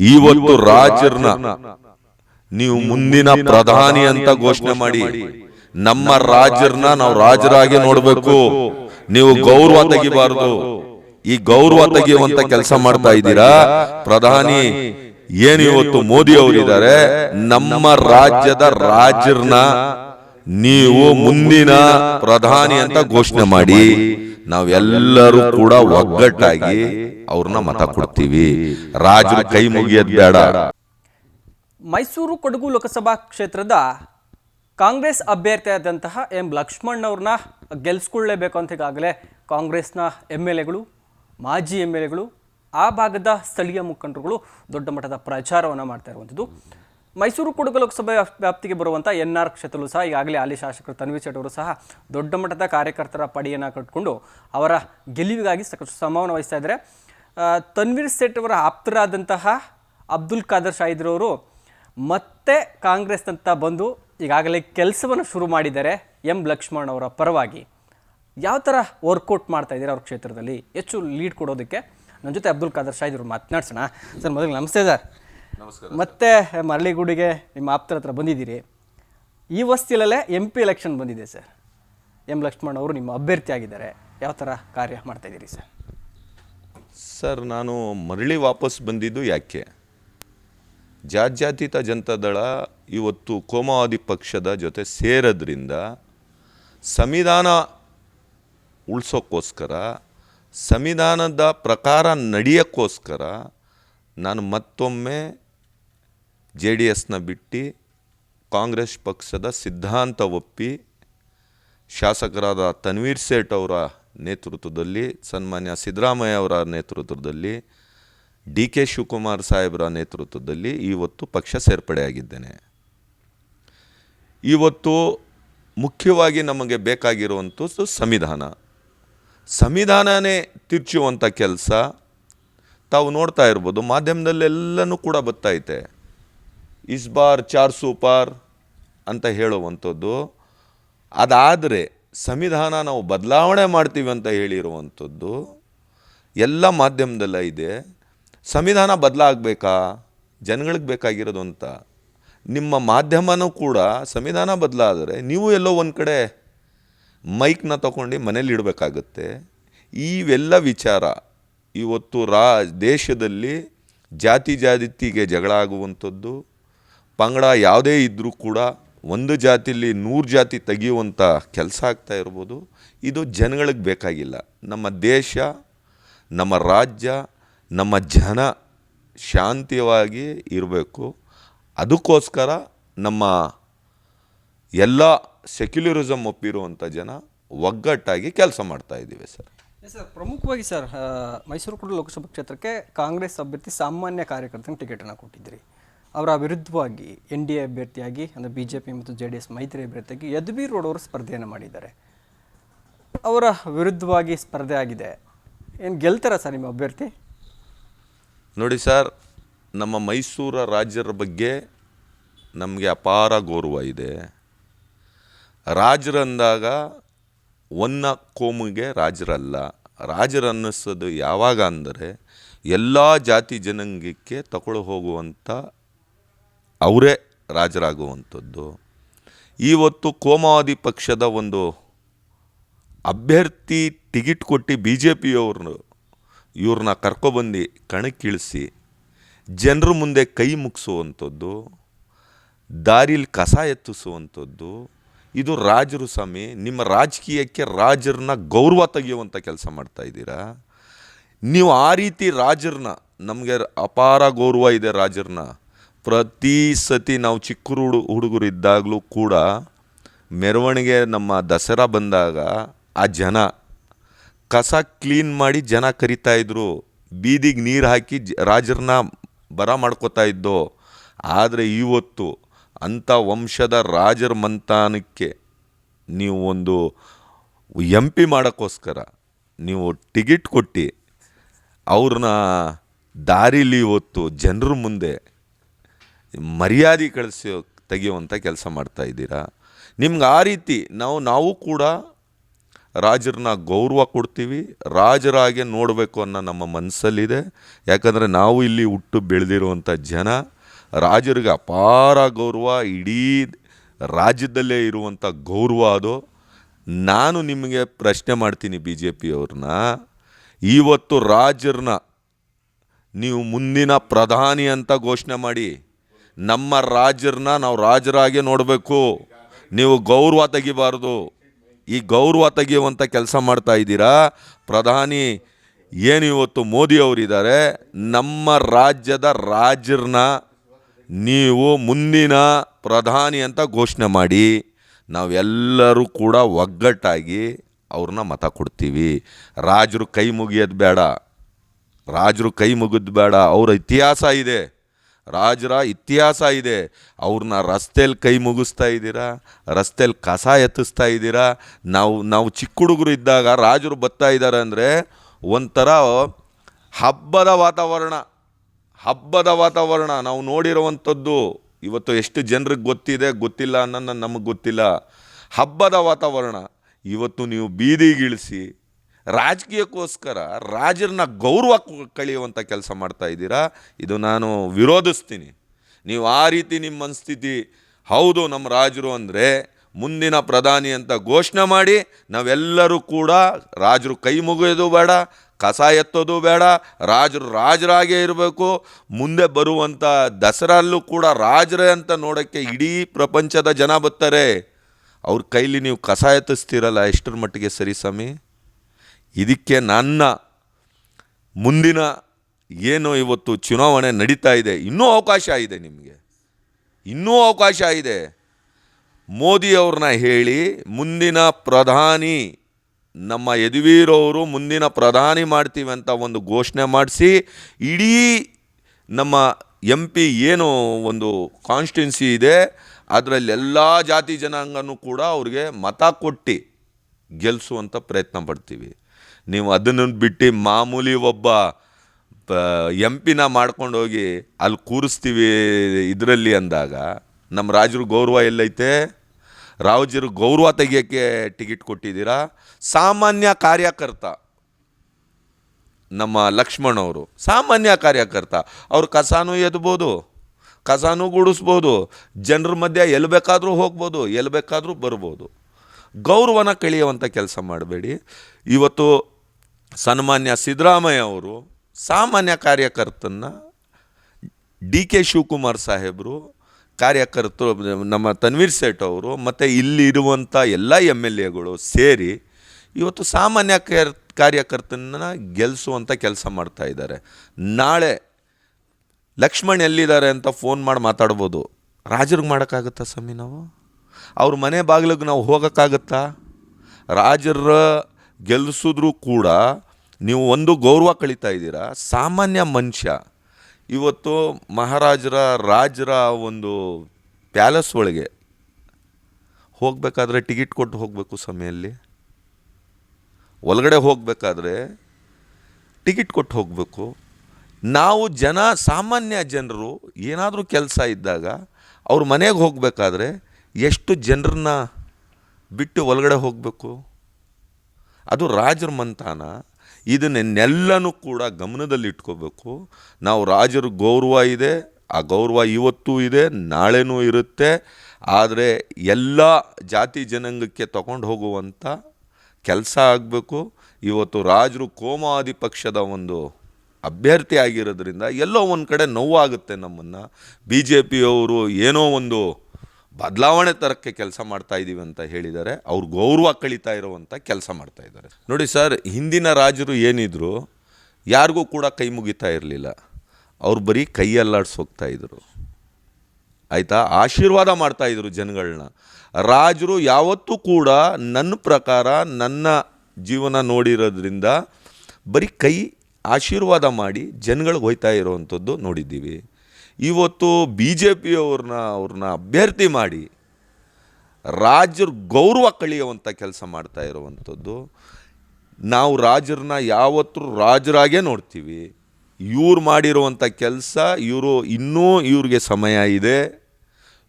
ಇವತ್ತು ರಾಜರ್ನ ನೀವು ಮುಂದಿನ ಪ್ರಧಾನಿ ಅಂತ ಘೋಷಣೆ ಮಾಡಿ. ನಮ್ಮ ರಾಜರ್ನ ನಾವು ರಾಜರಾಗಿ ನೋಡ್ಬೇಕು. ನೀವು ಗೌರವ ತೆಗಿಬಾರದು. ಈ ಗೌರವ ತೆಗೆಯುವಂತ ಕೆಲಸ ಮಾಡ್ತಾ ಇದ್ದೀರಾ? ಪ್ರಧಾನಿ ಏನು ಇವತ್ತು ಮೋದಿ ಅವರಿದ್ದಾರೆ? ನಮ್ಮ ರಾಜ್ಯದ ರಾಜರ್ನ ನೀವು ಮುಂದಿನ ಪ್ರಧಾನಿ ಅಂತ ಘೋಷಣೆ ಮಾಡಿ. ನಾವೆಲ್ಲರೂ ಕೂಡ ಒಗ್ಗಟ್ಟಾಗಿ ಅವ್ರನ್ನ ಮತ ಕೊಡ್ತೀವಿ. ರಾಜರು ಕೈ ಮುಗಿಯೋದ್ ಬೇಡ. ಮೈಸೂರು ಕೊಡಗು ಲೋಕಸಭಾ ಕ್ಷೇತ್ರದ ಕಾಂಗ್ರೆಸ್ ಅಭ್ಯರ್ಥಿಯಾದಂತಹ ಎಂ ಲಕ್ಷ್ಮಣ್ ಅವ್ರನ್ನ ಗೆಲ್ಸ್ಕೊಳ್ಳೇಬೇಕು ಅಂತ ಈಗಾಗಲೇ ಕಾಂಗ್ರೆಸ್ನ ಎಂ ಎಲ್ ಎಗಳು ಮಾಜಿ ಎಂ ಎಲ್ ಎಗಳು ಆ ಭಾಗದ ಸ್ಥಳೀಯ ಮುಖಂಡರುಗಳು ದೊಡ್ಡ ಮಟ್ಟದ ಪ್ರಚಾರವನ್ನು ಮಾಡ್ತಾ ಇರುವಂಥದ್ದು. ಮೈಸೂರು ಕೊಡಗು ಲೋಕಸಭೆ ವ್ಯಾಪ್ತಿಗೆ ಬರುವಂಥ ಎನ್ ಆರ್ ಕ್ಷೇತ್ರದಲ್ಲೂ ಸಹ ಈಗಾಗಲೇ ಹಾಲಿ ಶಾಸಕರು ತನ್ವೀರ್ ಸೇಠ್ ಅವರು ಸಹ ದೊಡ್ಡ ಮಟ್ಟದ ಕಾರ್ಯಕರ್ತರ ಪಡೆಯನ್ನು ಕಟ್ಟಿಕೊಂಡು ಅವರ ಗೆಲುವಿಗಾಗಿ ಸಾಕಷ್ಟು ಶ್ರಮವನ್ನು ವಹಿಸ್ತಾ ಇದ್ದಾರೆ. ತನ್ವೀರ್ ಸೇಠ್ ಅವರ ಆಪ್ತರಾದಂತಹ ಅಬ್ದುಲ್ ಖಾದರ್ ಶಾಹಿದ್ರವರು ಮತ್ತೆ ಕಾಂಗ್ರೆಸ್ನಂತ ಬಂದು ಈಗಾಗಲೇ ಕೆಲಸವನ್ನು ಶುರು ಮಾಡಿದ್ದಾರೆ ಎಂ. ಲಕ್ಷ್ಮಣ್ ಅವರ ಪರವಾಗಿ. ಯಾವ ಥರ ವರ್ಕೌಟ್ ಮಾಡ್ತಾ ಇದ್ದಾರೆ ಅವ್ರ ಕ್ಷೇತ್ರದಲ್ಲಿ? ಹೆಚ್ಚು ಲೀಡ್ ಕೊಡೋದಕ್ಕೆ. ನನ್ನ ಜೊತೆ ಅಬ್ದುಲ್ ಖಾದರ್ ಶಾಹಿದ್ ಅವರು ಮಾತನಾಡ್ಸೋಣ. ಸರ್, ಮೊದಲು ನಮಸ್ತೆ ಸರ್. ಮತ್ತೆ ಮರಳಿಗೂಡಿಗೆ ನಿಮ್ಮ ಆಪ್ತರ ಹತ್ರ ಬಂದಿದ್ದೀರಿ. ಈ ವಸ್ತಿಲಲ್ಲೇ ಎಂ ಪಿ ಎಲೆಕ್ಷನ್ ಬಂದಿದೆ ಸರ್. ಎಂ ಲಕ್ಷ್ಮಣ್ ಅವರು ನಿಮ್ಮ ಅಭ್ಯರ್ಥಿ ಆಗಿದ್ದಾರೆ. ಯಾವ ಥರ ಕಾರ್ಯ ಮಾಡ್ತಾ ಇದ್ದೀರಿ ಸರ್? ಸರ್ ನಾನು ಮರಳಿ ವಾಪಸ್ ಬಂದಿದ್ದು ಯಾಕೆ? ಜಾತ್ಯತೀತ ಜನತಾದಳ ಇವತ್ತು ಕೋಮಾವಾದಿ ಪಕ್ಷದ ಜೊತೆ ಸೇರೋದ್ರಿಂದ ಸಂವಿಧಾನ ಉಳಿಸೋಕ್ಕೋಸ್ಕರ ಸಂವಿಧಾನದ ಪ್ರಕಾರ ನಡೆಯೋಕ್ಕೋಸ್ಕರ ನಾನು ಮತ್ತೊಮ್ಮೆ ಜೆ ಡಿ ಎಸ್ನ ಬಿಟ್ಟು ಕಾಂಗ್ರೆಸ್ ಪಕ್ಷದ ಸಿದ್ಧಾಂತ ಒಪ್ಪಿ ಶಾಸಕರಾದ ತನ್ವೀರ್ ಸೇಠ್ ಅವರ ನೇತೃತ್ವದಲ್ಲಿ, ಸನ್ಮಾನ್ಯ ಸಿದ್ದರಾಮಯ್ಯ ಅವರ ನೇತೃತ್ವದಲ್ಲಿ ಡಿ ಕೆ ಶಿವಕುಮಾರ್ ಸಾಹೇಬರ ನೇತೃತ್ವದಲ್ಲಿ ಇವತ್ತು ಪಕ್ಷ ಸೇರ್ಪಡೆಯಾಗಿದ್ದೇನೆ. ಇವತ್ತು ಮುಖ್ಯವಾಗಿ ನಮಗೆ ಬೇಕಾಗಿರುವಂಥದ್ದು ಸಂವಿಧಾನ. ಸಂವಿಧಾನನೇ ತಿರ್ಚುವಂಥ ಕೆಲಸ. ತಾವು ನೋಡ್ತಾ ಇರ್ಬೋದು, ಮಾಧ್ಯಮದಲ್ಲೆಲ್ಲನೂ ಕೂಡ ಬತ್ತೈತೆ ಇಸ್ ಬಾರ್ ಚಾರ್ ಸೂಪಾರ್ ಅಂತ ಹೇಳುವಂಥದ್ದು. ಅದಾದರೆ ಸಂವಿಧಾನ ನಾವು ಬದಲಾವಣೆ ಮಾಡ್ತೀವಿ ಅಂತ ಹೇಳಿರುವಂಥದ್ದು. ಎಲ್ಲ ಮಾಧ್ಯಮದಲ್ಲ ಇದೆ. ಸಂವಿಧಾನ ಬದಲಾಗಬೇಕಾ? ಜನಗಳಿಗೆ ಬೇಕಾಗಿರೋದು ಅಂತ. ನಿಮ್ಮ ಮಾಧ್ಯಮನೂ ಕೂಡ ಸಂವಿಧಾನ ಬದಲಾದರೆ ನೀವು ಎಲ್ಲೋ ಒಂದು ಕಡೆ ಮೈಕ್ನ ತಗೊಂಡು ಮನೇಲಿ ಇಡಬೇಕಾಗತ್ತೆ. ಇವೆಲ್ಲ ವಿಚಾರ. ಇವತ್ತು ರಾ ದೇಶದಲ್ಲಿ ಜಾತಿ ಜಾತಿಗೆ ಜಗಳ ಆಗುವಂಥದ್ದು. ಪಂಗಡ ಯಾವುದೇ ಇದ್ದರೂ ಕೂಡ ಒಂದು ಜಾತಿಲಿ ನೂರು ಜಾತಿ ತೆಗೆಯುವಂಥ ಕೆಲಸ ಆಗ್ತಾ ಇರ್ಬೋದು. ಇದು ಜನಗಳಿಗೆ ಬೇಕಾಗಿಲ್ಲ. ನಮ್ಮ ದೇಶ, ನಮ್ಮ ರಾಜ್ಯ, ನಮ್ಮ ಜನ ಶಾಂತಿಯವಾಗಿ ಇರಬೇಕು. ಅದಕ್ಕೋಸ್ಕರ ನಮ್ಮ ಎಲ್ಲ ಸೆಕ್ಯುಲರಿಸಮ್ ಒಪ್ಪಿರುವಂಥ ಜನ ಒಗ್ಗಟ್ಟಾಗಿ ಕೆಲಸ ಮಾಡ್ತಾ ಇದ್ದೀವಿ ಸರ್. ಸರ್ ಪ್ರಮುಖವಾಗಿ ಸರ್ ಮೈಸೂರು ಕೂಡ ಲೋಕಸಭಾ ಕ್ಷೇತ್ರಕ್ಕೆ ಕಾಂಗ್ರೆಸ್ ಅಭ್ಯರ್ಥಿ ಸಾಮಾನ್ಯ ಕಾರ್ಯಕರ್ತನ ಟಿಕೆಟನ್ನು ಕೊಟ್ಟಿದ್ದೀರಿ. ಅವರ ವಿರುದ್ಧವಾಗಿ ಎನ್ ಡಿ ಎ ಅಭ್ಯರ್ಥಿಯಾಗಿ, ಅಂದರೆ ಬಿ ಜೆ ಪಿ ಮತ್ತು ಜೆ ಡಿ ಎಸ್ ಮೈತ್ರಿ ಅಭ್ಯರ್ಥಿಯಾಗಿ ಯದುವೀರ್ ರೋಡ್ ಅವರು ಸ್ಪರ್ಧೆಯನ್ನು ಮಾಡಿದ್ದಾರೆ. ಅವರ ವಿರುದ್ಧವಾಗಿ ಸ್ಪರ್ಧೆ ಆಗಿದೆ. ಏನು ಗೆಲ್ತಾರ ಸರ್ ನಿಮ್ಮ ಅಭ್ಯರ್ಥಿ? ನೋಡಿ ಸರ್, ನಮ್ಮ ಮೈಸೂರ ರಾಜ್ಯರ ಬಗ್ಗೆ ನಮಗೆ ಅಪಾರ ಗೌರವ ಇದೆ. ರಾಜರಂದಾಗ ಒನ್ನ ಕೋಮಿಗೆ ರಾಜರಲ್ಲ. ರಾಜರನ್ನಿಸೋದು ಯಾವಾಗ ಅಂದರೆ, ಎಲ್ಲ ಜಾತಿ ಜನಾಂಗಕ್ಕೆ ತಗೊಳ್ಳು ಹೋಗುವಂಥ ಅವರೇ ರಾಜರಾಗುವಂಥದ್ದು. ಇವತ್ತು ಕೋಮಾವಾದಿ ಪಕ್ಷದ ಒಂದು ಅಭ್ಯರ್ಥಿ ಟಿಕೆಟ್ ಕೊಟ್ಟು ಬಿ ಜೆ ಪಿಯವ್ರನ್ನು ಇವ್ರನ್ನ ಕರ್ಕೊಬಂದು ಕಣಕ್ಕಿಳಿಸಿ ಜನರ ಮುಂದೆ ಕೈ ಮುಗಿಸುವಂಥದ್ದು, ದಾರಿಲಿ ಕಸ ಎತ್ತಿಸುವಂಥದ್ದು, ಇದು ರಾಜರು ಸ್ವಾಮಿ, ನಿಮ್ಮ ರಾಜಕೀಯಕ್ಕೆ ರಾಜರನ್ನ ಗೌರವ ತೆಗೆಯುವಂಥ ಕೆಲಸ ಮಾಡ್ತಾ ಇದ್ದೀರಾ? ನೀವು ಆ ರೀತಿ ರಾಜರನ್ನ, ನಮಗೆ ಅಪಾರ ಗೌರವ ಇದೆ ರಾಜರನ್ನ ಪ್ರತಿ ಸತಿ ನಾವು ಚಿಕ್ಕ ಹುಡು, ಹುಡುಗರು ಇದ್ದಾಗಲೂ ಕೂಡ ಮೆರವಣಿಗೆ ನಮ್ಮ ದಸರಾ ಬಂದಾಗ ಆ ಜನ ಕಸ ಕ್ಲೀನ್ ಮಾಡಿ ಜನ ಕರಿತಾ ಇದ್ರು. ಬೀದಿಗೆ ನೀರು ಹಾಕಿ ಜ, ರಾಜರನ್ನ ಬರ ಮಾಡ್ಕೋತಾ ಇದ್ದೋ. ಆದರೆ ಇವತ್ತು ಅಂಥ ವಂಶದ ರಾಜರ ಮಂತಾನಕ್ಕೆ ನೀವು ಒಂದು ಎಂ ಪಿ ಮಾಡೋಕ್ಕೋಸ್ಕರ ನೀವು ಟಿಕೆಟ್ ಕೊಟ್ಟು ಅವ್ರನ್ನ ದಾರಿಲಿ ಇವತ್ತು ಜನರ ಮುಂದೆ ಮರ್ಯಾದೆ ಕಳಿಸಿ ತೆಗೆಯುವಂಥ ಕೆಲಸ ಮಾಡ್ತಾ ಇದ್ದೀರಾ? ನಿಮ್ಗೆ ಆ ರೀತಿ ನಾವು ನಾವು ಕೂಡ ರಾಜರನ್ನ ಗೌರವ ಕೊಡ್ತೀವಿ, ರಾಜರಾಗೆ ನೋಡಬೇಕು ಅನ್ನೋ ನಮ್ಮ ಮನಸ್ಸಲ್ಲಿದೆ. ಯಾಕಂದರೆ ನಾವು ಇಲ್ಲಿ ಹುಟ್ಟು ಬೆಳೆದಿರುವಂಥ ಜನ, ರಾಜರಿಗೆ ಅಪಾರ ಗೌರವ, ಇಡೀ ರಾಜ್ಯದಲ್ಲೇ ಇರುವಂಥ ಗೌರವ ಅದು. ನಾನು ನಿಮಗೆ ಪ್ರಶ್ನೆ ಮಾಡ್ತೀನಿ ಬಿ ಜೆ ಪಿಯವ್ರನ್ನ ಇವತ್ತು ರಾಜರನ್ನ ನೀವು ಮುಂದಿನ ಪ್ರಧಾನಿ ಅಂತ ಘೋಷಣೆ ಮಾಡಿ ನಮ್ಮ ರಾಜರನ್ನ ನಾವು ರಾಜರಾಗೆ ನೋಡಬೇಕು. ನೀವು ಗೌರವ ತೆಗಿಬಾರ್ದು. ಈ ಗೌರವ ತೆಗೆಯುವಂಥ ಕೆಲಸ ಮಾಡ್ತಾ ಇದ್ದೀರಾ? ಪ್ರಧಾನಿ, ಏನು ಇವತ್ತು ಮೋದಿ ಅವರಿದ್ದಾರೆ? ನಮ್ಮ ರಾಜ್ಯದ ರಾಜರನ್ನ ನೀವು ಮುಂದಿನ ಪ್ರಧಾನಿ ಅಂತ ಘೋಷಣೆ ಮಾಡಿ. ನಾವೆಲ್ಲರೂ ಕೂಡ ಒಗ್ಗಟ್ಟಾಗಿ ಅವ್ರನ್ನ ಮತ ಕೊಡ್ತೀವಿ. ರಾಜರು ಕೈ ಮುಗಿಯೋದು ಬೇಡ. ರಾಜರು ಕೈ ಮುಗಿದ್ ಬೇಡ. ಅವ್ರ ಇತಿಹಾಸ ಇದೆ. ರಾಜರ ಇತಿಹಾಸ ಇದೆ. ಅವ್ರನ್ನ ರಸ್ತೆಯಲ್ಲಿ ಕೈ ಮುಗಿಸ್ತಾ ಇದ್ದೀರಾ? ರಸ್ತೆಯಲ್ಲಿ ಕಸ ಎತ್ತಿಸ್ತಾ ಇದ್ದೀರಾ? ನಾವು ನಾವು ಚಿಕ್ಕ ಹುಡುಗರು ಇದ್ದಾಗ ರಾಜರು ಬರ್ತಾ ಇದ್ದಾರೆ ಅಂದರೆ ಒಂಥರ ಹಬ್ಬದ ವಾತಾವರಣ ಹಬ್ಬದ ವಾತಾವರಣ. ನಾವು ನೋಡಿರುವಂಥದ್ದು ಇವತ್ತು ಎಷ್ಟು ಜನರಿಗೆ ಗೊತ್ತಿದೆ? ಗೊತ್ತಿಲ್ಲ ಅನ್ನೋದು ನಮಗೆ ಗೊತ್ತಿಲ್ಲ. ಹಬ್ಬದ ವಾತಾವರಣ. ಇವತ್ತು ನೀವು ಬೀದಿಗಿಳಿಸಿ ರಾಜಕೀಯಕ್ಕೋಸ್ಕರ ರಾಜರನ್ನ ಗೌರವ ಕಳೆಯುವಂಥ ಕೆಲಸ ಮಾಡ್ತಾ ಇದ್ದೀರಾ? ಇದು ನಾನು ವಿರೋಧಿಸ್ತೀನಿ. ನೀವು ಆ ರೀತಿ ನಿಮ್ಮ ಮನಸ್ಥಿತಿ, ಹೌದು ನಮ್ಮ ರಾಜರು ಅಂದರೆ ಮುಂದಿನ ಪ್ರಧಾನಿ ಅಂತ ಘೋಷಣೆ ಮಾಡಿ ನಾವೆಲ್ಲರೂ ಕೂಡ ರಾಜರು ಕೈ ಮುಗಿಯೋದು ಬೇಡ, ಕಸ ಎತ್ತೋದು ಬೇಡ, ರಾಜರು ರಾಜರಾಗೇ ಇರಬೇಕು. ಮುಂದೆ ಬರುವಂಥ ದಸರಲ್ಲೂ ಕೂಡ ರಾಜರೇ ಅಂತ ನೋಡೋಕ್ಕೆ ಇಡೀ ಪ್ರಪಂಚದ ಜನ ಬರ್ತಾರೆ. ಅವ್ರ ಕೈಲಿ ನೀವು ಕಸ ಎತ್ತಿಸ್ತೀರಲ್ಲ ಎಷ್ಟರ ಮಟ್ಟಿಗೆ ಸರಿ ಸ್ವಾಮಿ? ಇದಕ್ಕೆ ನನ್ನ ಮುಂದಿನ ಏನು ಇವತ್ತು ಚುನಾವಣೆ ನಡೀತಾ ಇದೆ, ಇನ್ನೂ ಅವಕಾಶ ಇದೆ ನಿಮಗೆ. ಇನ್ನೂ ಅವಕಾಶ ಇದೆ. ಮೋದಿಯವ್ರನ್ನ ಹೇಳಿ ಮುಂದಿನ ಪ್ರಧಾನಿ, ನಮ್ಮ ಯದುವೀರವರು ಮುಂದಿನ ಪ್ರಧಾನಿ ಮಾಡ್ತೀವಿ ಅಂತ ಒಂದು ಘೋಷಣೆ ಮಾಡಿಸಿ, ಇಡೀ ನಮ್ಮ ಎಂ ಪಿ ಏನು ಒಂದು ಕಾನ್ಸ್ಟಿಟ್ಯುನ್ಸಿ ಇದೆ, ಅದರಲ್ಲಿ ಎಲ್ಲ ಜಾತಿ ಜನಾಂಗನೂ ಕೂಡ ಅವ್ರಿಗೆ ಮತ ಕೊಟ್ಟು ಗೆಲ್ಲಿಸುವಂಥ ಪ್ರಯತ್ನ ಪಡ್ತೀವಿ. ನೀವು ಅದನ್ನು ಬಿಟ್ಟು ಮಾಮೂಲಿ ಒಬ್ಬ ಎಂ ಪಿನ ಮಾಡ್ಕೊಂಡೋಗಿ ಅಲ್ಲಿ ಕೂರಿಸ್ತೀವಿ ಇದರಲ್ಲಿ ಅಂದಾಗ, ನಮ್ಮ ರಾಜರು ಗೌರವ ಎಲ್ಲೈತೆ? ರಾಜರು ಗೌರವ ತೆಗಿಯೋಕ್ಕೆ ಟಿಕೆಟ್ ಕೊಟ್ಟಿದ್ದೀರಾ? ಸಾಮಾನ್ಯ ಕಾರ್ಯಕರ್ತ, ನಮ್ಮ ಲಕ್ಷ್ಮಣ್ ಅವರು, ಸಾಮಾನ್ಯ ಕಾರ್ಯಕರ್ತ, ಅವರು ಕಸಾನು ಎದ್ಬೋದು, ಕಸಾನು ಗುಡಿಸ್ಬೋದು, ಜನರ ಮಧ್ಯೆ ಎಲ್ಲಿ ಬೇಕಾದರೂ ಹೋಗ್ಬೋದು, ಎಲ್ಲಿ ಬೇಕಾದರೂ ಬರ್ಬೋದು. ಗೌರವನ ಕಳೆಯುವಂಥ ಕೆಲಸ ಮಾಡಬೇಡಿ. ಇವತ್ತು ಸನ್ಮಾನ್ಯ ಸಿದ್ದರಾಮಯ್ಯ ಅವರು ಸಾಮಾನ್ಯ ಕಾರ್ಯಕರ್ತನ ಡಿ ಕೆ ಶಿವಕುಮಾರ್ ಸಾಹೇಬರು, ಕಾರ್ಯಕರ್ತರು ನಮ್ಮ ತನ್ವೀರ್ ಸೇಠ್ ಅವರು, ಮತ್ತು ಇಲ್ಲಿರುವಂಥ ಎಲ್ಲ ಎಂ ಎಲ್ ಎಗಳು ಸೇರಿ ಇವತ್ತು ಸಾಮಾನ್ಯ ಕೇರ್ ಕಾರ್ಯಕರ್ತನ ಗೆಲ್ಲಿಸುವಂಥ ಕೆಲಸ ಮಾಡ್ತಾ ಇದ್ದಾರೆ. ನಾಳೆ ಲಕ್ಷ್ಮಣ್ ಎಲ್ಲಿದ್ದಾರೆ ಅಂತ ಫೋನ್ ಮಾಡಿ ಮಾತಾಡ್ಬೋದು. ರಾಜರಿಗೆ ಮಾಡೋಕ್ಕಾಗುತ್ತಾ ಸ್ವಾಮಿ ನಾವು? ಅವ್ರ ಮನೆ ಬಾಗಿಲಿಗೆ ನಾವು ಹೋಗೋಕ್ಕಾಗತ್ತಾ? ರಾಜರ ಗೆಲ್ಲಿಸಿದ್ರು ಕೂಡ ನೀವು ಒಂದು ಗೌರವ ಕಳೀತಾ ಇದ್ದೀರಾ? ಸಾಮಾನ್ಯ ಮನುಷ್ಯ. ಇವತ್ತು ಮಹಾರಾಜರ ರಾಜರ ಒಂದು ಪ್ಯಾಲೇಸ್ ಒಳಗೆ ಹೋಗಬೇಕಾದ್ರೆ ಟಿಕೆಟ್ ಕೊಟ್ಟು ಹೋಗಬೇಕು ಸಮಯಲ್ಲಿ ಒಳಗಡೆ ಹೋಗಬೇಕಾದ್ರೆ ಟಿಕೆಟ್ ಕೊಟ್ಟು ಹೋಗಬೇಕು. ನಾವು ಜನ, ಸಾಮಾನ್ಯ ಜನರು ಏನಾದರೂ ಕೆಲಸ ಇದ್ದಾಗ ಅವ್ರ ಮನೆಗೆ ಹೋಗಬೇಕಾದ್ರೆ ಎಷ್ಟು ಜನರನ್ನ ಬಿಟ್ಟು ಒಳಗಡೆ ಹೋಗಬೇಕು? ಅದು ರಾಜರ ಮಂತಾನ. ಇದನ್ನೆಲ್ಲನೂ ಕೂಡ ಗಮನದಲ್ಲಿ ಇಟ್ಕೋಬೇಕು ನಾವು ರಾಜರ ಗೌರವ ಇದೆ, ಆ ಗೌರವ ಇವತ್ತೂ ಇದೆ, ನಾಳೆನೂ ಇರುತ್ತೆ. ಆದರೆ ಎಲ್ಲ ಜಾತಿ ಜನಾಂಗಕ್ಕೆ ತಗೊಂಡು ಹೋಗುವಂಥ ಕೆಲಸ ಆಗಬೇಕು. ಇವತ್ತು ರಾಜರು ಕೋಮಾದಿ ಪಕ್ಷದ ಒಂದು ಅಭ್ಯರ್ಥಿ ಆಗಿರೋದ್ರಿಂದ ಎಲ್ಲೋ ಒಂದು ಕಡೆ ನೋವಾಗುತ್ತೆ ನಮ್ಮನ್ನು. ಬಿ ಜೆ ಪಿಯವರು ಏನೋ ಒಂದು ಬದಲಾವಣೆ ತರಕ್ಕೆ ಕೆಲಸ ಮಾಡ್ತಾ ಇದ್ದೀವಿ ಅಂತ ಹೇಳಿದ್ದಾರೆ ಅವ್ರ ಗೌರವ ಕಳೀತಾ ಇರುವಂಥ ಕೆಲಸ ಮಾಡ್ತಾ ಇದ್ದಾರೆ. ನೋಡಿ ಸರ್, ಹಿಂದಿನ ರಾಜರು ಏನಿದ್ರು ಯಾರಿಗೂ ಕೂಡ ಕೈ ಮುಗಿತಾ ಇರಲಿಲ್ಲ. ಅವ್ರು ಬರೀ ಕೈಯಲ್ಲಾಡ್ಸಿ ಹೋಗ್ತಾ ಇದ್ರು. ಆಯಿತಾ? ಆಶೀರ್ವಾದ ಮಾಡ್ತಾ ಇದ್ರು ಜನಗಳನ್ನ ರಾಜರು ಯಾವತ್ತೂ ಕೂಡ ನನ್ನ ಪ್ರಕಾರ ನನ್ನ ಜೀವನ ನೋಡಿರೋದ್ರಿಂದ ಬರೀ ಕೈ ಆಶೀರ್ವಾದ ಮಾಡಿ ಜನಗಳಿಗೆ ಹೋಯ್ತಾ ಇರೋವಂಥದ್ದು ನೋಡಿದ್ದೀವಿ. ಇವತ್ತು ಬಿ ಜೆ ಪಿಯವ್ರನ್ನ ಅವ್ರನ್ನ ಅಭ್ಯರ್ಥಿ ಮಾಡಿ ರಾಜರ ಗೌರವ ಕಳೆಯುವಂಥ ಕೆಲಸ ಮಾಡ್ತಾ ಇರುವಂಥದ್ದು. ನಾವು ರಾಜರನ್ನ ಯಾವತ್ತೂ ರಾಜರಾಗೇ ನೋಡ್ತೀವಿ. ಇವ್ರು ಮಾಡಿರುವಂಥ ಕೆಲಸ, ಇವರು ಇನ್ನೂ ಇವ್ರಿಗೆ ಸಮಯ ಇದೆ.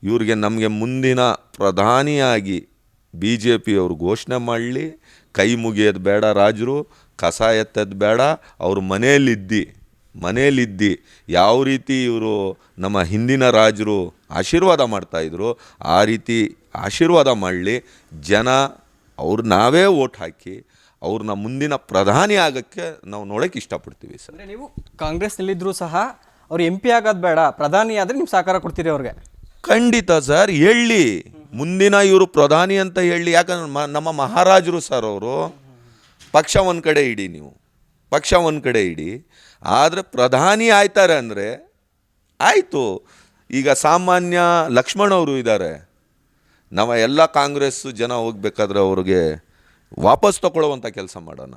ಇವ್ರಿಗೆ ನಮಗೆ ಮುಂದಿನ ಪ್ರಧಾನಿಯಾಗಿ ಬಿ ಜೆ ಪಿಯವರು ಘೋಷಣೆ ಮಾಡಲಿ. ಕೈ ಮುಗಿಯೋದು ಬೇಡ ರಾಜರು, ಕಸ ಎತ್ತೋದು ಬೇಡ, ಅವ್ರ ಮನೆಯಲ್ಲಿದ್ದಿ. ಮನೆಯಲ್ಲಿದ್ದಿ ಯಾವ ರೀತಿ ಇವರು ನಮ್ಮ ಹಿಂದಿನ ರಾಜರು ಆಶೀರ್ವಾದ ಮಾಡ್ತಾಯಿದ್ರು ಆ ರೀತಿ ಆಶೀರ್ವಾದ ಮಾಡಲಿ ಜನ ಅವ್ರು ನಾವೇ ಓಟ್ ಹಾಕಿ ಅವ್ರನ್ನ ಮುಂದಿನ ಪ್ರಧಾನಿ ಆಗೋಕ್ಕೆ ನಾವು ನೋಡೋಕ್ಕೆ ಇಷ್ಟಪಡ್ತೀವಿ ಸರ್. ಅಂದರೆ ನೀವು ಕಾಂಗ್ರೆಸ್ನಲ್ಲಿದ್ದರೂ ಸಹ ಅವ್ರು ಎಂ ಪಿ ಆಗೋದು ಬೇಡ ಪ್ರಧಾನಿ ಆದರೆ ನೀವು ಸಹಕಾರ ಕೊಡ್ತೀರಿ ಅವ್ರಿಗೆ? ಖಂಡಿತ ಸರ್ ಹೇಳಿ. ಮುಂದಿನ ಇವರು ಪ್ರಧಾನಿ ಅಂತ ಹೇಳಿ ಯಾಕಂದ್ರೆ ಮ ನಮ್ಮ ಮಹಾರಾಜರು ಸರ್ ಅವರು. ಪಕ್ಷ ಒಂದು ಕಡೆ ಇಡಿ ನೀವು. ಪಕ್ಷ ಒಂದು ಕಡೆ ಇಡಿ. ಆದರೆ ಪ್ರಧಾನಿ ಆಯ್ತಾರೆ ಅಂದರೆ ಆಯಿತು. ಈಗ ಸಾಮಾನ್ಯ ಲಕ್ಷ್ಮಣ್ ಅವರು ಇದ್ದಾರೆ. ನಾವು ಎಲ್ಲ ಕಾಂಗ್ರೆಸ್ ಜನ ಹೋಗ್ಬೇಕಾದ್ರೆ ಅವ್ರಿಗೆ ವಾಪಸ್ ತಗೊಳ್ಳುವಂಥ ಕೆಲಸ ಮಾಡೋಣ.